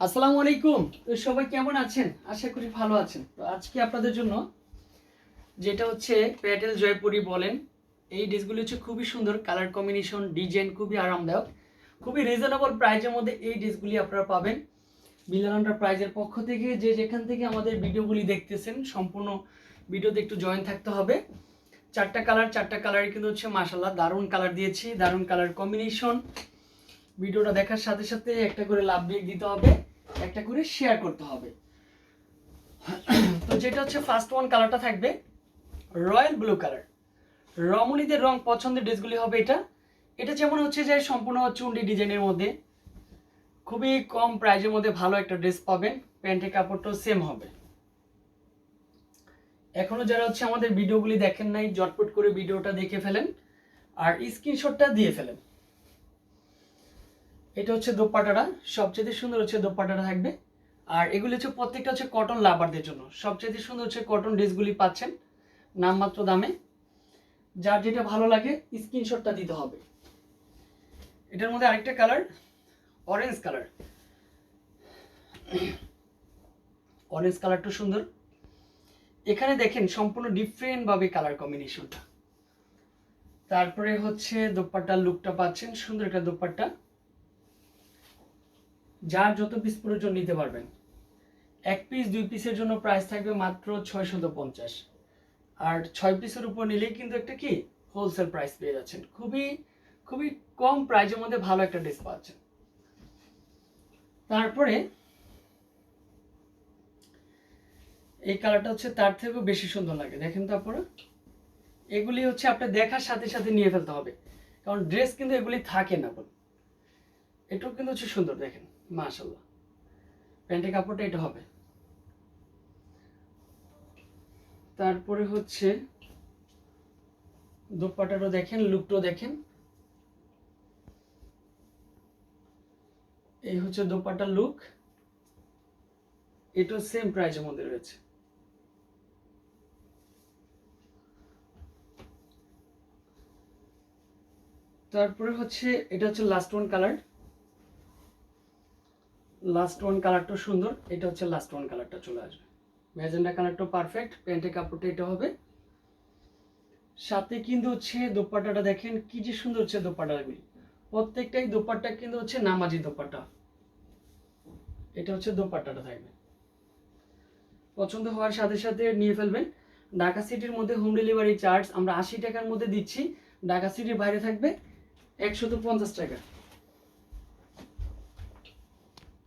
আসসালামু আলাইকুম। তো সবাই কেমন আছেন? আশা করি ভালো আছেন। তো আজকে আপনাদের জন্য যেটা হচ্ছে প্যাটেল জয়পুরি বলেন, এই ড্রেসগুলি হচ্ছে খুবই সুন্দর কালার কম্বিনেশন ডিজাইন খুবই আরামদায়ক। খুবই রিজনেবল প্রাইজের মধ্যে এই ড্রেসগুলি আপনারা পাবেন। মিলান প্রাইজের পক্ষ থেকে যে যেখান থেকে আমাদের ভিডিওগুলি দেখতেছেন, সম্পূর্ণ ভিডিওতে একটু জয়েন থাকতে হবে। চারটা কালার চারটা কালারই কিন্তু হচ্ছে মাসাল্লাহ দারুণ কালার দিয়েছি, দারুণ কালার কম্বিনেশন ভিডিওটা দেখার সাথে সাথে একটা করে লাভ ব্রেক দিতে হবে। একটা করে শেয়ার করতে হবে। তো যেটা হচ্ছে ফার্স্ট ওয়ান কালারটা থাকবে রয়্যাল ব্লু কালার রমণীদের রং পছন্দের ড্রেসগুলি হবে এটা। এটা যেমন হচ্ছে যে সম্পূর্ণ চুন্ডি ডিজাইনের মধ্যে খুবই কম প্রাইজের মধ্যে ভালো একটা ড্রেস পাবেন, প্যান্টের কাপড়টাও সেম হবে। এখনও যারা হচ্ছে আমাদের ভিডিওগুলি দেখেন নাই জটপট করে ভিডিওটা দেখে ফেলেন আর স্ক্রিনশটটা দিয়ে ফেলেন। এটা হচ্ছে দোপাটাটা সবচেয়ে সুন্দর হচ্ছে দোপাটাটা থাকবে। আর এগুলি হচ্ছে প্রত্যেকটা হচ্ছে কটন লাভারদের জন্য। সবচেয়ে সুন্দর হচ্ছে কটন ড্রেসগুলি পাচ্ছেন, নামমাত্র দামে। যার যেটা ভালো লাগে স্ক্রিনশটটা দিতে হবে। এটার মধ্যে আরেকটা কালার অরেঞ্জ কালার অরেঞ্জ কালারটা সুন্দর। এখানে দেখেন সম্পূর্ণ ডিফারেন্ট ভাবে কালার কম্বিনেশনটা তারপরে হচ্ছে দোপাট্টার লুকটা পাচ্ছেন, সুন্দর একটা দোপাট্টা। যার যত পিস প্রয়োজন নিতে পারবেন। এক পিস দুই পিসের জন্য প্রাইস থাকবে মাত্র ছয়শত পঞ্চাশ। আর ছয় পিসের উপর নিলেই কিন্তু একটা কি? হোলসেল প্রাইস পেয়ে যাচ্ছেন। খুবই খুবই কম প্রাইজের মধ্যে ভালো একটা ড্রেস পাচ্ছেন। তারপরে এই কালারটা হচ্ছে তার থেকেও বেশি সুন্দর লাগে। দেখেন তো আপনারা। এগুলি হচ্ছে আপনার দেখার সাথে সাথে নিয়ে ফেলতে হবে। কারণ ড্রেস কিন্তু এগুলি থাকে না। বল এটাও কিন্তু হচ্ছে সুন্দর, দেখেন মাশাল্লাহ প্যান্টের কাপড়টা এটা হবে। তারপরে হচ্ছে দোপাটারও দেখেন, লুকটাও দেখেন। এই হচ্ছে দোপাটার লুক। এটাও সেম প্রাইজের মধ্যে রয়েছে। তারপরে হচ্ছে, এটা হচ্ছে last one colour last one কালারটা সুন্দর, এটা হচ্ছে লাস্ট ওয়ান কালারটা চলে আসবে। ম্যাজেন্ডা কালারটা পারফেক্ট প্যান্টের কাপড়টা এটা হবে। সাথে কিন্তু হচ্ছে দোপাট্টাটা দেখেন, কি যে সুন্দর হচ্ছে দোপাট্টাগুলি। প্রত্যেকটাই দোপাট্টা কিন্তু হচ্ছে নামাজি দোপাট্টা। এটা হচ্ছে দোপাট্টাটা থাকবে। পছন্দ হওয়ার সাথে সাথে নিয়ে ফেলবেন। ঢাকা সিটির মধ্যে হোম ডেলিভারি চার্জ আমরা আশি টাকার মধ্যে দিচ্ছি। ঢাকা সিটির বাইরে থাকবে একশত পঞ্চাশ টাকা।